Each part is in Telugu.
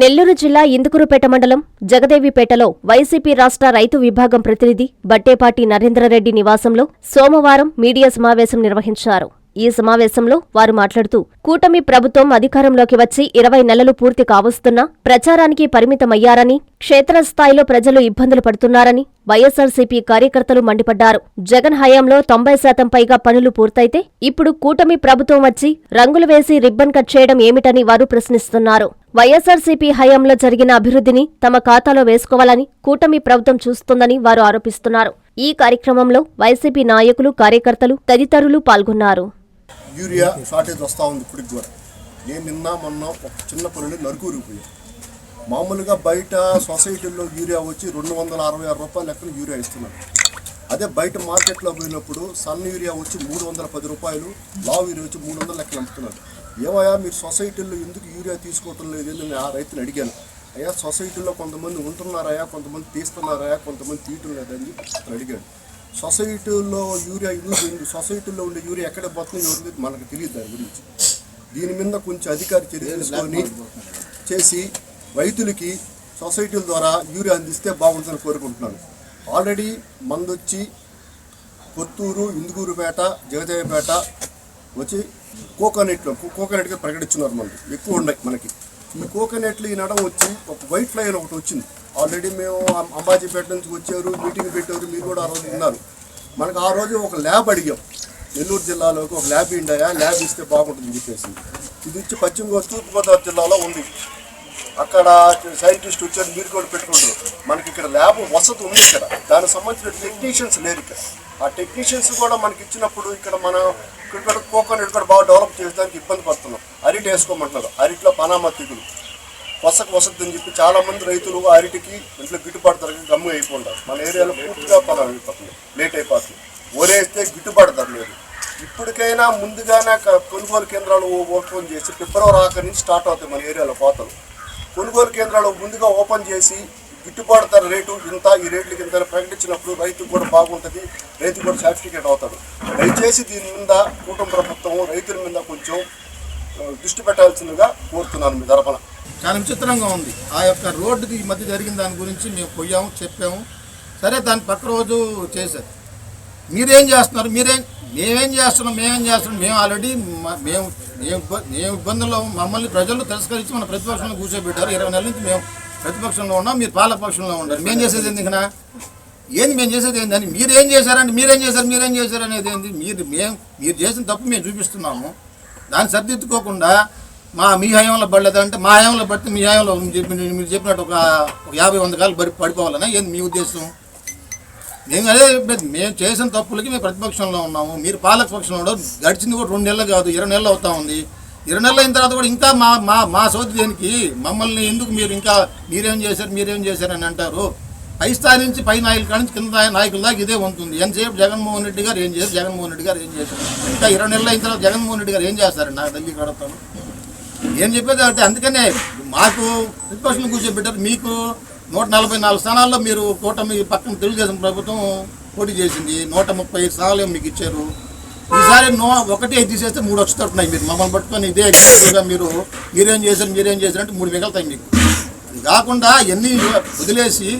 నెల్లూరు జిల్లా ఇందుకురుపేట మండలం జగదేవిపేటలో వైసీపీ రాష్ట్ర రైతు విభాగం ప్రతినిధి బట్టేపాటి నరేంద్రరెడ్డి నివాసంలో సోమవారం మీడియా సమావేశం నిర్వహించారు. ఈ సమావేశంలో వారు మాట్లాడుతూ కూటమి ప్రభుత్వం అధికారంలోకి వచ్చి ఇరవై నెలలు పూర్తి కావస్తున్నా ప్రచారానికి పరిమితమయ్యారని క్షేత్రస్థాయిలో ప్రజలు ఇబ్బందులు పడుతున్నారని వైఎస్సార్సీపీ కార్యకర్తలు మండిపడ్డారు. జగన్ హయాంలో తొంభై శాతం పైగా పనులు పూర్తయితే ఇప్పుడు కూటమి ప్రభుత్వం వచ్చి రంగులు వేసి రిబ్బన్ కట్ చేయడం ఏమిటని వారు ప్రశ్నిస్తున్నారు. వైఎస్సార్సీపీ హయాంలో జరిగిన అభివృద్ధిని తమ ఖాతాలో వేసుకోవాలని కూటమి ప్రభుత్వం చూస్తుందని వారు ఆరోపిస్తున్నారు. ఈ కార్యక్రమంలో వైసీపీ నాయకులు కార్యకర్తలు తదితరులు పాల్గొన్నారు. యూరియా షార్టేజ్ వస్తూ ఉంది ఇప్పటికి కూడా. నేను నిన్న మొన్న ఒక చిన్న పనులు నరుకూరిపోయాను మామూలుగా బయట సొసైటీల్లో యూరియా వచ్చి రెండు వందల అరవై ఆరు రూపాయల లెక్కన యూరియా ఇస్తున్నారు అదే బయట మార్కెట్లో పోయినప్పుడు సన్ యూరియా వచ్చి మూడు వందల పది రూపాయలు లావ్ యూరియా వచ్చి మూడు వందల లెక్కలు అమ్ముతున్నారు. ఏమయ్యా మీరు సొసైటీల్లో ఎందుకు యూరియా తీసుకోవటం లేదు నేను ఆ రైతుని అడిగాను. అయ్యా సొసైటీలో కొంతమంది ఉంటున్నారయ్యా కొంతమంది తీస్తున్నారయ్యా కొంతమంది తీయటం లేదని అడిగాడు సొసైటీలో యూరియా యూజ్ ఉంది సొసైటీలో ఉండే యూరియా ఎక్కడ పోతుందో ఎవరికి మనకు తెలియదు దాని గురించి. దీని మీద కొంచెం అధికారి చర్య తీసుకొని చేసి రైతులకి సొసైటీల ద్వారా యూరియా అందిస్తే బాగుంటుందని కోరుకుంటున్నాను. ఆల్రెడీ మందొచ్చి కొత్తూరు ఇందుకూరుపేట జగదేవపేట వచ్చి కోకోనెట్లు కోకోనెట్గా ప్రకటించున్నారు మనకి ఎక్కువ ఉన్నాయి మనకి. ఈ కోకోనెట్లు ఈ నడం వచ్చి ఒక వైట్ ఫ్లై అని ఒకటి వచ్చింది. ఆల్రెడీ మేము అంబాజీపేట నుంచి వచ్చారు మీటింగ్ పెట్టారు మీరు కూడా ఆ రోజు ఉన్నారు. మనకు ఆ రోజు ఒక ల్యాబ్ అడిగాం. నెల్లూరు జిల్లాలోకి ఒక ల్యాబ్ ఇండాయా ల్యాబ్ ఇస్తే బాగుంటుందని చెప్పేసి. ఇది వచ్చి పశ్చిమ తూర్పుగోదావరి జిల్లాలో ఉంది. అక్కడ సైంటిస్ట్ వచ్చారు మీరు కూడా పెట్టుకుంటారు. మనకి ఇక్కడ ల్యాబ్ వసతి ఉంది ఇక్కడ. దానికి సంబంధించిన టెక్నీషియన్స్ లేరు ఇక్కడ. ఆ టెక్నీషియన్స్ కూడా మనకి ఇచ్చినప్పుడు ఇక్కడ మనం ఇక్కడ కోకోనట్ కూడా బాగా డెవలప్ చేయడానికి ఇబ్బంది పడుతున్నాం. అరిటి వేసుకోమంటున్నారు అరిట్లో పనామా తెగులు. వసకు వసతి అని చెప్పి చాలా మంది రైతులు అరిటికి ఇంట్లో గిట్టుబాటు ధరకి గమ్ము అయిపోతారు మన ఏరియాలో పూర్తిగా పనం అయిపోతుంది లేట్ అయిపోతుంది ఓరేస్తే గిట్టుబాటు ధర లేదు. ఇప్పటికైనా ముందుగానే కొనుగోలు కేంద్రాలు ఓపెన్ చేసి ఫిబ్రవరి ఆఖరి నుంచి స్టార్ట్ అవుతాయి మన ఏరియాలో కోతలు. కొనుగోలు కేంద్రాలు ముందుగా ఓపెన్ చేసి గిట్టుబాటు ధర రేటు ఇంత ఈ రేట్లకి ఇంత ప్రకటించినప్పుడు రైతుకు కూడా బాగుంటుంది. రైతు కూడా సర్టిఫికేట్ అవుతాడు. దయచేసి దీని మీద కూటమి ప్రభుత్వం రైతుల మీద కొంచెం దృష్టి పెట్టాల్సిందిగా కోరుతున్నాను మీ తరపున. చాలా విచిత్రంగా ఉంది. ఆ యొక్క రోడ్డుకి ఈ మధ్య జరిగిన దాని గురించి మేము పోయాము చెప్పాము. సరే దాని పక్క రోజు చేశారు. మీరేం చేస్తున్నారు? మీరేం మేమేం చేస్తున్నాం? మేమేం చేస్తున్నాం? మేము ఆల్రెడీ మేము మేము మేము ఇబ్బందుల్లో మమ్మల్ని ప్రజలు తిరస్కరించి మన ప్రతిపక్షంలో కూర్చోబెట్టారు. ఇరవై నెలల నుంచి మేము ప్రతిపక్షంలో ఉన్నాం. మీరు పాలపక్షంలో ఉండాలి మేము చేసేది ఎందుకనా ఏంది మేము చేసేది ఏందని మీరేం చేశారండి? మీరేం చేశారు? మీరేం చేశారు అనేది ఏంది? మీరు మేము మీరు చేసిన తప్పు మేము చూపిస్తున్నాము. దాన్ని సరిదిద్దుకోకుండా మా మీ హయాంలో పడలేదంటే మా హయాంలో పడితే మీ హయాంలో మీరు మీరు చెప్పినట్టు ఒక ఒక యాభై వంద కాలు బరి పడిపోవాలన్నా ఏంది మీ ఉద్దేశం? మేము అదే మేము చేసిన తప్పులకి మేము ప్రతిపక్షంలో ఉన్నాము. మీరు పాలక పక్షంలో గడిచింది కూడా రెండు నెలలు కాదు ఇరవై నెలలు అవుతా ఉంది. ఇరవై నెలలు అయిన తర్వాత కూడా ఇంకా మా మా మా సోది దేనికి? మమ్మల్ని ఎందుకు మీరు ఇంకా మీరేం చేశారు మీరేం చేశారు అని అంటారు. పై స్థాయి నుంచి పై నాయకుల కాడి నుంచి కింద నాయకుల దాకా ఇదే ఉంటుంది. ఎంతసేపు జగన్మోహన్ రెడ్డి గారు ఏం చేశారు? జగన్మోహన్ రెడ్డి గారు ఏం చేశారు? ఇంకా ఇరవై నెలలు అయిన తర్వాత జగన్మోహన్ రెడ్డి గారు ఏం చేస్తారండి? నాకు తల్లి కడతాను ఏం చెప్పేది అంటే అందుకనే మాకు ప్రతిపక్షం కూర్చోబెట్టారు. మీకు నూట నలభై నాలుగు స్థానాల్లో మీరు కూటమి పక్కన తెలుగుదేశం ప్రభుత్వం పోటీ చేసింది. నూట ముప్పై ఐదు స్థానాలు మీకు ఇచ్చారు. ఈసారి నో ఒకటి ఐదు తీసేస్తే మూడు వచ్చుతున్నాయి మీరు. మమ్మల్ని పట్టుకొని ఇదే మీరు మీరేం చేశారు మీరేం చేశారంటే మూడు మిగలుతాయి మీకు. అది కాకుండా ఎన్ని వదిలేసి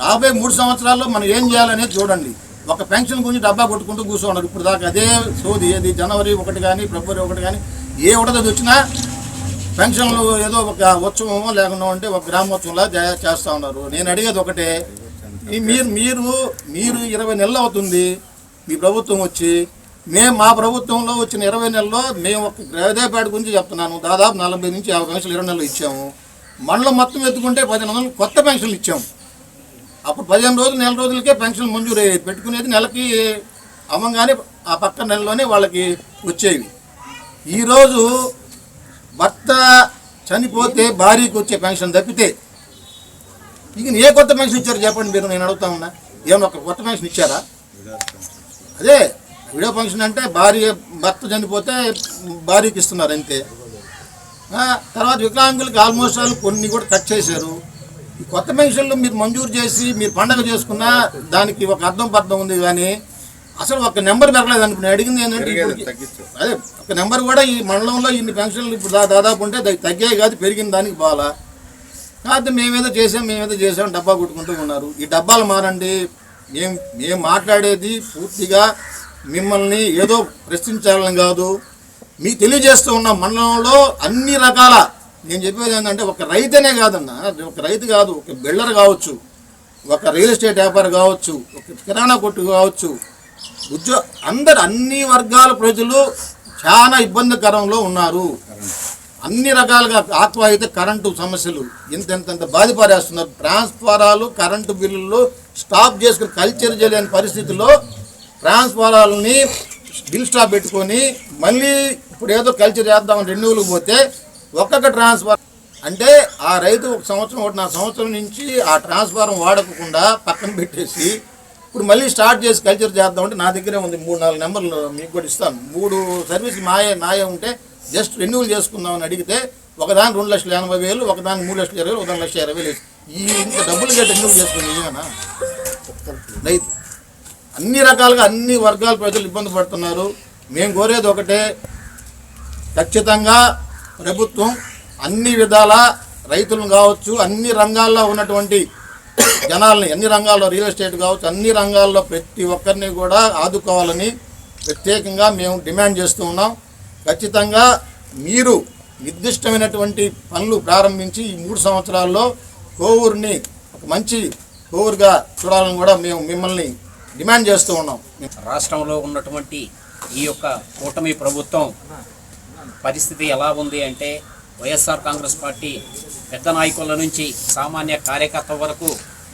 రాబోయే మూడు సంవత్సరాల్లో మనం ఏం చేయాలనేది చూడండి. ఒక పెన్షన్ గురించి డబ్బా కొట్టుకుంటూ కూర్చోండి ఇప్పుడు దాకా అదే సోది అది జనవరి ఒకటి కానీ ఫిబ్రవరి ఒకటి కానీ ఏ ఒకటి వచ్చినా పెన్షన్లు ఏదో ఒక ఉత్సవమో లేకుండా ఉంటే ఒక గ్రామోత్సవంలా చేస్తూ చేస్తా ఉన్నారు. నేను అడిగేది ఒకటే మీరు మీరు మీరు ఇరవై నెలలు అవుతుంది మీ ప్రభుత్వం వచ్చి మేము మా ప్రభుత్వంలో వచ్చిన ఇరవై నెలల్లో మేము ఒక గ్రహదేపాటి గురించి చెప్తున్నాను. దాదాపు నలభై నుంచి యాభై పెన్షన్లు ఇరవై నెలలు ఇచ్చాము. మండలం మొత్తం ఎత్తుకుంటే పదిహేను వందలు కొత్త పెన్షన్లు ఇచ్చాము అప్పుడు పదిహేను రోజులు నెల రోజులకే పెన్షన్ మంజూరు అయ్యేది పెట్టుకునేది నెలకి అమ్మంగానే ఆ పక్క నెలలోనే వాళ్ళకి వచ్చేవి. ఈరోజు చనిపోతే భార్యకు వచ్చే పెన్షన్ తప్పితే ఇక ఏ కొత్త పెన్షన్ ఇచ్చారు చెప్పండి మీరు నేను అడుగుతా ఉన్నా. ఏమన్నా ఒక కొత్త పెన్షన్ ఇచ్చారా? అదే విడో ఫంక్షన్ అంటే భార్య భర్త చనిపోతే భార్యకి ఇస్తున్నారు అంతే. తర్వాత వికలాంగులకి ఆల్మోస్ట్ ఆల్ కొన్ని కూడా కట్ చేశారు. కొత్త పెన్షన్లు మీరు మంజూరు చేసి మీరు పండగ చేసుకున్నా దానికి ఒక అర్థం పర్థం ఉంది కానీ అసలు ఒక నెంబర్ పెరగలేదు అనుకుని నేను అడిగింది ఏంటంటే అదే ఒక నెంబర్ కూడా ఈ మండలంలో ఇన్ని పెన్షన్లు ఇప్పుడు దాదాపు ఉంటే తగ్గాయి కాదు పెరిగిన దానికి బాగా కాదు మేమేదో చేసాం మేమేదో చేసాం డబ్బా కొట్టుకుంటూ ఉన్నారు. ఈ డబ్బాలు మారండి. మేం మేము మాట్లాడేది పూర్తిగా మిమ్మల్ని ఏదో ప్రశ్నించాలని కాదు. మీకు తెలియజేస్తూ ఉన్న మండలంలో అన్ని రకాల నేను చెప్పేది ఏంటంటే ఒక రైతనే కాదన్న ఒక రైతు కాదు ఒక బిల్డర్ కావచ్చు ఒక రియల్ ఎస్టేట్ వ్యాపారి కావచ్చు ఒక కిరాణా కొట్టు కావచ్చు ఉద్యో అందరు అన్ని వర్గాల ప్రజలు చాలా ఇబ్బందికరంలో ఉన్నారు. అన్ని రకాలుగా ఆక్వా కరెంటు సమస్యలు ఇంత ఇంత ట్రాన్స్ఫారాలు కరెంటు బిల్లులు స్టాప్ చేసుకుని కల్చర్ చేయలేని పరిస్థితిలో ట్రాన్స్ఫారాలని బిల్ స్టాప్ పెట్టుకొని మళ్ళీ ఇప్పుడు ఏదో కల్చర్ చేద్దామని రెన్యూలకు పోతే ఒక్కొక్క ట్రాన్స్ఫార్ అంటే ఆ రైతు ఒక సంవత్సరం ఒకటి నా సంవత్సరం నుంచి ఆ ట్రాన్స్ఫారం వాడకుండా పక్కన పెట్టేసి ఇప్పుడు మళ్ళీ స్టార్ట్ చేసి కల్చర్ చేద్దామంటే నా దగ్గరే ఉంది మూడు నాలుగు నెంబర్లు మీకు కూడా ఇస్తాను. మూడు సర్వీస్ మాయే నాయే ఉంటే జస్ట్ రెన్యూవల్ చేసుకుందామని అడిగితే ఒకదాని రెండు లక్షల ఎనభై వేలు ఒకదాని మూడు లక్షల ఇరవై వేలు ఒకదాని లక్ష ఇరవై వేలు ఈ ఇంత డబ్బులు గట్టి రెన్యూవల్ చేసుకుంది నిజమేనా? రైతు అన్ని రకాలుగా అన్ని వర్గాల ప్రజలు ఇబ్బంది పడుతున్నారు. మేము కోరేది ఒకటే ఖచ్చితంగా ప్రభుత్వం అన్ని విధాల రైతులను కావచ్చు అన్ని రంగాల్లో ఉన్నటువంటి జనాల్ని అన్ని రంగాల్లో రియల్ ఎస్టేట్ కావచ్చు అన్ని రంగాల్లో ప్రతి ఒక్కరిని కూడా ఆదుకోవాలని ప్రత్యేకంగా మేము డిమాండ్ చేస్తూ ఉన్నాం. ఖచ్చితంగా మీరు నిర్దిష్టమైనటువంటి పనులు ప్రారంభించి ఈ మూడు సంవత్సరాల్లో కోవూరుని ఒక మంచి కోవూరుగా చూడాలని కూడా మేము మిమ్మల్ని డిమాండ్ చేస్తూ ఉన్నాం. రాష్ట్రంలో ఉన్నటువంటి ఈ యొక్క కూటమి ప్రభుత్వం పరిస్థితి ఎలా ఉంది అంటే వైఎస్ఆర్ కాంగ్రెస్ పార్టీ పెద్ద నాయకుల నుంచి సామాన్య కార్యకర్త వరకు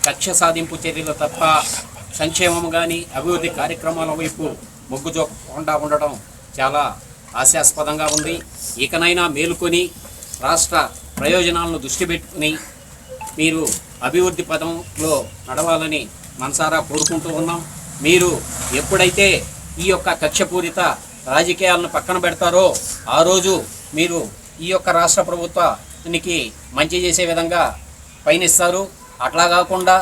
కక్ష సాధింపు చర్యలు తప్ప సంక్షేమం కానీ అభివృద్ధి కార్యక్రమాల వైపు మొగ్గు చూపకుండా ఉండడం చాలా హాస్యాస్పదంగా ఉంది. ఇకనైనా మేలుకొని రాష్ట్ర ప్రయోజనాలను దృష్టి పెట్టుకుని మీరు అభివృద్ధి పదంలో నడవాలని మనసారా కోరుకుంటూ ఉన్నాం. మీరు ఎప్పుడైతే ఈ యొక్క కక్షపూరిత రాజకీయాలను పక్కన పెడతారో ఆ రోజు మీరు ఈ యొక్క రాష్ట్ర ప్రభుత్వానికి మంచి చేసే విధంగా పయనిస్తారు. అట్లా కాకుండా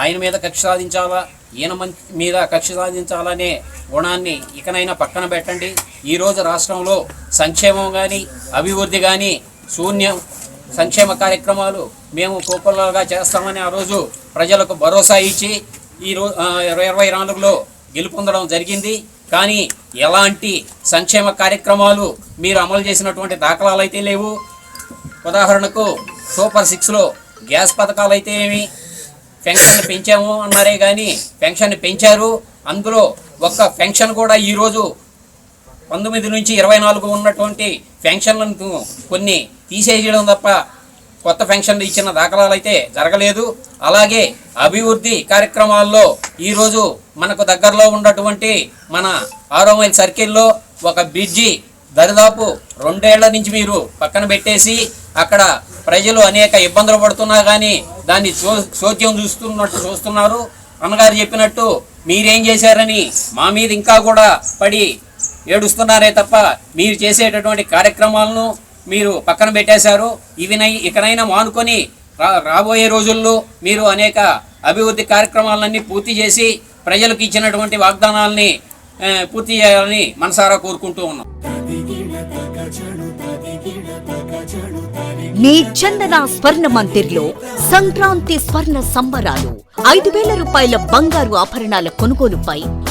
ఆయన మీద కక్ష సాధించాలా ఈయన మీద కక్ష సాధించాలనే గుణాన్ని ఇకనైనా పక్కన పెట్టండి. ఈరోజు రాష్ట్రంలో సంక్షేమం కానీ అభివృద్ధి కానీ శూన్యం సంక్షేమ కార్యక్రమాలు మేము కోపంలాగా చేస్తామని ఆ రోజు ప్రజలకు భరోసా ఇచ్చి ఈ రోజు ఇరవై ఇరవై నాలుగులో గెలుపొందడం జరిగింది. కానీ ఎలాంటి సంక్షేమ కార్యక్రమాలు మీరు అమలు చేసినటువంటి దాఖలాలు అయితే లేవు. ఉదాహరణకు సూపర్ సిక్స్లో గ్యాస్ పథకాలు అయితే ఏమి? పెన్షన్ పెంచాము అన్నారే కానీ పెన్షన్ పెంచారు. అందులో ఒక్క పెన్షన్ కూడా ఈరోజు పంతొమ్మిది నుంచి ఇరవై నాలుగు ఉన్నటువంటి పెన్షన్లను కొన్ని తీసేయడం తప్ప కొత్త పెన్షన్లు ఇచ్చిన దాఖలాలు అయితే జరగలేదు. అలాగే అభివృద్ధి కార్యక్రమాల్లో ఈరోజు మనకు దగ్గరలో ఉన్నటువంటి మన ఆరో మైల్ సర్కిల్లో ఒక బ్రిడ్జి దరిదాపు రెండేళ్ళ నుంచి మీరు పక్కన పెట్టేసి అక్కడ ప్రజలు అనేక ఇబ్బందులు పడుతున్నా కానీ దాన్ని చో చోద్యం చూస్తున్నట్టు చూస్తున్నారు. అన్నగారు చెప్పినట్టు మీరేం చేశారని మా మీద ఇంకా కూడా పడి ఏడుస్తున్నారే తప్ప మీరు చేసేటటువంటి కార్యక్రమాలను మీరు పక్కన పెట్టేశారు. ఇవి ఇకనైనా మానుకొని రాబోయే రోజుల్లో మీరు అనేక అభివృద్ధి కార్యక్రమాలన్నీ పూర్తి చేసి ప్రజలకు ఇచ్చినటువంటి వాగ్దానాల్ని పూర్తి చేయాలని మనసారా కోరుకుంటూ ఉన్నాం. మీ చందన స్వర్ణ మందిర్లో సంక్రాంతి స్వర్ణ సంబరాలు. ఐదు వేల రూపాయల బంగారు ఆభరణాల కొనుగోలుపై